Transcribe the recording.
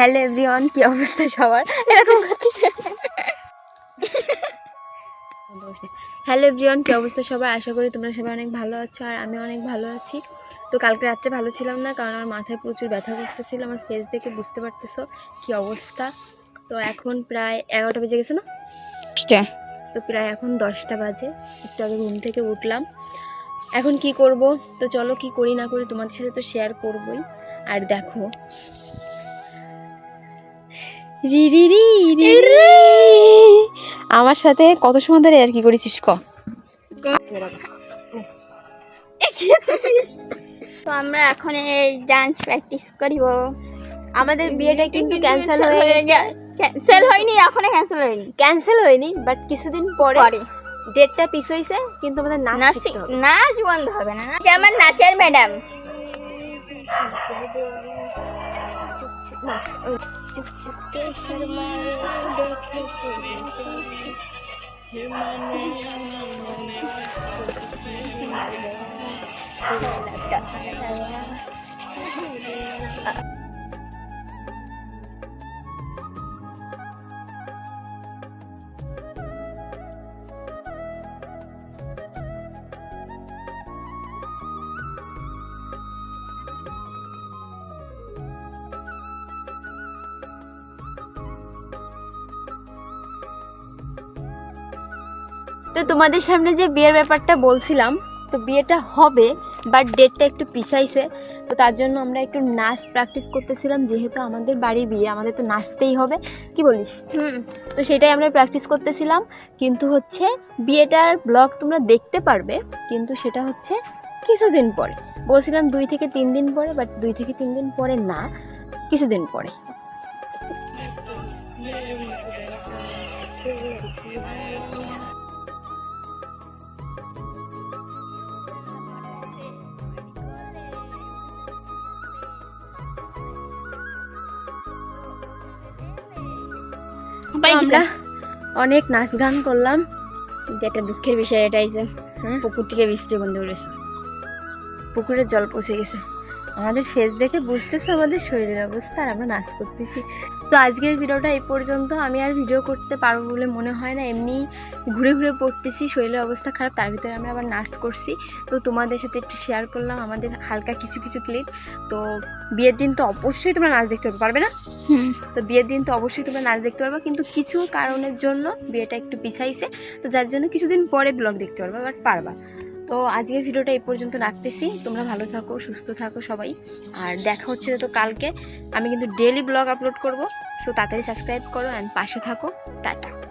Hello everyone কি অবস্থা সবার? এরকম হ্যালো এভরিওয়ান কি অবস্থা সবার? আশা করি তোমরা সবাই অনেক ভালো আছো আর আমি অনেক ভালো আছি। তো কালকে রাত্রে ভালো ছিলাম না কারণ আমার মাথায় প্রচুর ব্যথা করতেছিল আমার ফেস দেখে বুঝতে পারতেছো কি অবস্থা। তো এখন প্রায় এগারোটা বেজে গেছে না? তো প্রায় এখন দশটা বাজে একটু আগে ঘুম থেকে উঠলাম। এখন কি করব? তো চলো কি করি না করি তোমাদের সাথে তো শেয়ার করবই। আর দেখো রি রি রি রি রি। আমার সাথে কত সময় ধরে আর কি করেছিস ক? তো আমরা এখন এই ডান্স প্র্যাকটিস করিব। আমাদের বিয়েটা কিন্তু ক্যান্সেল হয়ে গেছে। ক্যান্সেল হয়নি এখনও ক্যান্সেল হয়নি। ক্যান্সেল হয়নি বাট কিছুদিন পরে পরে। ডেটটা পিছ হয়েছে কিন্তু আমাদের নাচ নাচ বন্ধ হবে না। যে আমার নাচের ম্যাডাম চুপ চুপ কে শর্মায় দেখে চলে যায়। হে মনে তো তোমাদের সামনে যে বিয়ের ব্যাপারটা বলছিলাম তো বিয়েটা হবে বাট ডেটটা একটু পিছাইছে। তো তার জন্য আমরা একটু নাচ প্র্যাকটিস করতেছিলাম যেহেতু আমাদের বাড়ি বিয়ে আমাদের তো নাচতেই হবে। কি বলিস? হুম। তো সেটাই আমরা প্র্যাকটিস করতেছিলাম। কিন্তু হচ্ছে বিয়েটার ব্লগ তোমরা দেখতে পারবে কিন্তু সেটা হচ্ছে কিছুদিন পরে। বলছিলাম দুই থেকে তিন দিন পরে বাট দুই থেকে তিন দিন পরে না কিছুদিন পরে। আমরা অনেক নাচ গান করলাম। কিন্তু একটা দুঃখের বিষয় এটাই যে হ্যাঁ? পুকুরটিকে বৃষ্টি বন্ধ করেছে। পুকুরে জল পচে গেছে। আমাদের ফেস দেখে বুঝতেছে আমাদের শরীরের অবস্থা আর আমরা নাচ করতেছি। তো আজকের ভিডিওটা এই পর্যন্ত। আমি আর ভিডিও করতে পারব বলে মনে হয় না। এমনি ঘুরে ঘুরে পড়তেছি শরীরের অবস্থা খারাপ তার ভিতরে আমরা আবার নাচ করছি। তো তোমাদের সাথে একটু শেয়ার করলাম আমাদের হালকা কিছু কিছু ক্লিপ তো বিয়ের দিন তো অবশ্যই তোমরা নাচ দেখতে পারবে না? তো বিয়ের দিন তো অবশ্যই তোমরা নাচ দেখতে পারবে। কিন্তু কিছু কারণের জন্য বিয়েটা একটু পিছাইছে। তো যার জন্য কিছুদিন পরে ব্লগ দেখতে পারবে বাট পারবা। তো আজকের ভিডিওটা এই পর্যন্ত রাখতেছি। তোমরা ভালো থাকো, সুস্থ থাকো সবাই। আর দেখা হচ্ছে তো কালকে। আমি কিন্তু ডেলি ব্লগ আপলোড করব। সো তাড়াতাড়ি সাবস্ক্রাইব করো অ্যান্ড পাশে থাকো। টাটা।